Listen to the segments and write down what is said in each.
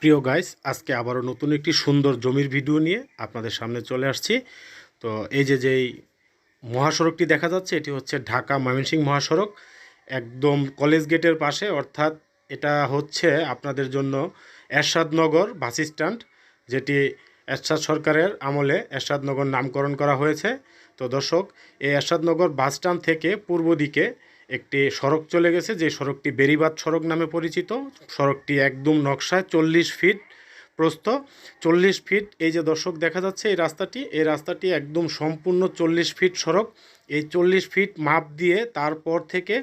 প্রিয় গাইস আজকে আবারও নতুন একটি সুন্দর জমির ভিডিও নিয়ে আপনাদের সামনে চলে আসছি। তো এই যে যেই মহাসড়কটি দেখা যাচ্ছে, এটি হচ্ছে ঢাকা ময়মনসিংহ মহাসড়ক। একদম কলেজ গেটের পাশে, অর্থাৎ এটা হচ্ছে আপনাদের জন্য এরশাদনগর বাস স্ট্যান্ড, যেটি এরশাদ সরকারের আমলে এরশাদনগর নামকরণ করা হয়েছে। তো দর্শক, এই এরশাদনগর বাস স্ট্যান্ড থেকে পূর্ব দিকে একটি সড়ক চলে গেছে, যে সড়কটি বেরিবাদ সড়ক নামে পরিচিত। সড়কটি একদম নকশায় চল্লিশ ফিট প্রস্থ। চল্লিশ ফিট, এই যে দর্শক দেখা যাচ্ছে, এই রাস্তাটি এই রাস্তাটি একদম সম্পূর্ণ চল্লিশ ফিট সড়ক। এই চল্লিশ ফিট মাপ দিয়ে তারপর থেকে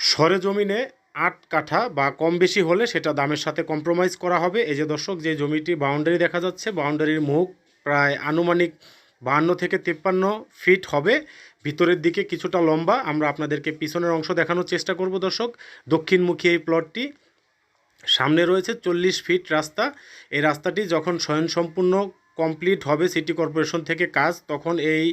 সরে জমিনে আট কাঠা বা কম বেশি হলে সেটা দামের সাথে কম্প্রোমাইজ করা হবে। এই যে দর্শক, যে জমিটি বাউন্ডারি দেখা যাচ্ছে বাউন্ডারির মুখ প্রায় আনুমানিক বাহান্ন থেকে তিপ্পান্ন ফিট হবে। ভিতরের দিকে কিছুটা লম্বা। আমরা আপনাদেরকে পিছনের অংশ দেখানোর চেষ্টা করব দর্শক। দক্ষিণমুখী এই প্লটটি সামনে রয়েছে, চল্লিশ ফিট রাস্তা। এই রাস্তাটি যখন স্বয়ংসম্পূর্ণ কমপ্লিট হবে সিটি কর্পোরেশন থেকে কাজ, তখন এই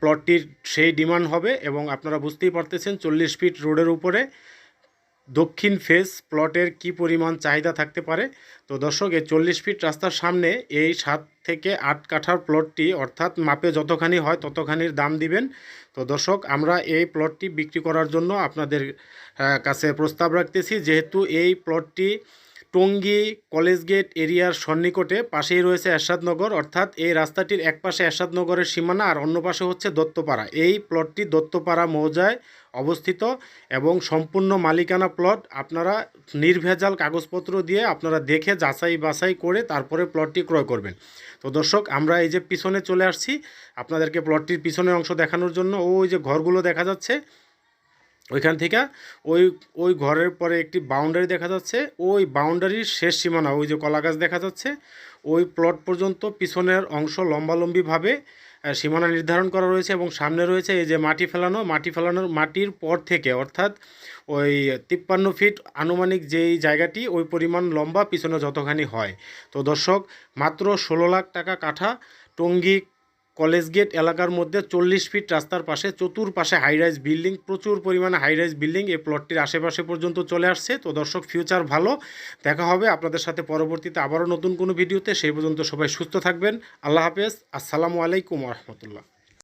প্লটটির সেই ডিমান্ড হবে এবং আপনারা বুঝতেই পারতেছেন চল্লিশ ফিট রোডের উপরে দক্ষিণ ফেস প্লটের কি পরিমাণ চাহিদা থাকতে পারে। তো দর্শক, এই চল্লিশ ফিট রাস্তার সামনে এই সাত থেকে আট কাঠার প্লটটি, অর্থাৎ মাপে যতখানি হয় ততখানির দাম দিবেন। তো দর্শক, আমরা এই প্লটটি বিক্রি করার জন্য আপনাদের কাছে প্রস্তাব রাখতেছি। যেহেতু এই প্লটটি টঙ্গী কলেজ গেট এরিয়ার সন্নিকটে পাশেই রয়েছে এরশাদনগর। অর্থাৎ এই রাস্তাটির এক পাশে এরশাদনগরের সীমানা আর অন্য পাশে হচ্ছে দত্তপাড়া। এই প্লটটি দত্তপাড়া মৌজায় অবস্থিত এবং সম্পূর্ণ মালিকানা প্লট। আপনারা নির্ভেজাল কাগজপত্র দিয়ে আপনারা দেখে যাচাই বাছাই করে তারপরে প্লটটি ক্রয় করবেন। তো দর্শক, আমরা এই যে পিছনে চলে আসছি, আপনাদেরকে প্লটটির পিছনের অংশ দেখানোর জন্য ও ওই যে ঘরগুলো দেখা যাচ্ছে ওইখান থেকে ওই ওই ঘরের পরে একটি বাউন্ডারি দেখা যাচ্ছে। ওই বাউন্ডারির শেষ সীমানা, ওই যে কলা গাছ দেখা যাচ্ছে, ওই প্লট পর্যন্ত পিছনের অংশ লম্বালম্বিভাবে সীমানা নির্ধারণ করা রয়েছে এবং সামনে রয়েছে এই যে মাটি ফেলানো। মাটি ফেলানোর, মাটির পর থেকে, অর্থাৎ ওই তিপ্পান্ন ফিট আনুমানিক যেই জায়গাটি, ওই পরিমাণ লম্বা পিছনে যতখানি হয়। তো দর্শক, মাত্র ষোলো লাখ টাকা কাঠা, টঙ্গী কলেজ গেট এলাকার মধ্যে চল্লিশ ফিট রাস্তার পাশে চতুর্পাশে হাইরাইজ বিল্ডিং প্রচুর পরিমাণে হাইরাইজ বিল্ডিং এই প্লটটির আশেপাশে পর্যন্ত চলে আসছে। তো দর্শক ফিউচার ভালো। দেখা হবে আপনাদের সাথে পরবর্তীতে আবারও নতুন কোনো ভিডিওতে। সেই পর্যন্ত সবাই সুস্থ থাকবেন। আল্লাহ হাফেজ। আসসালামু আলাইকুম রহমতুল্লাহ।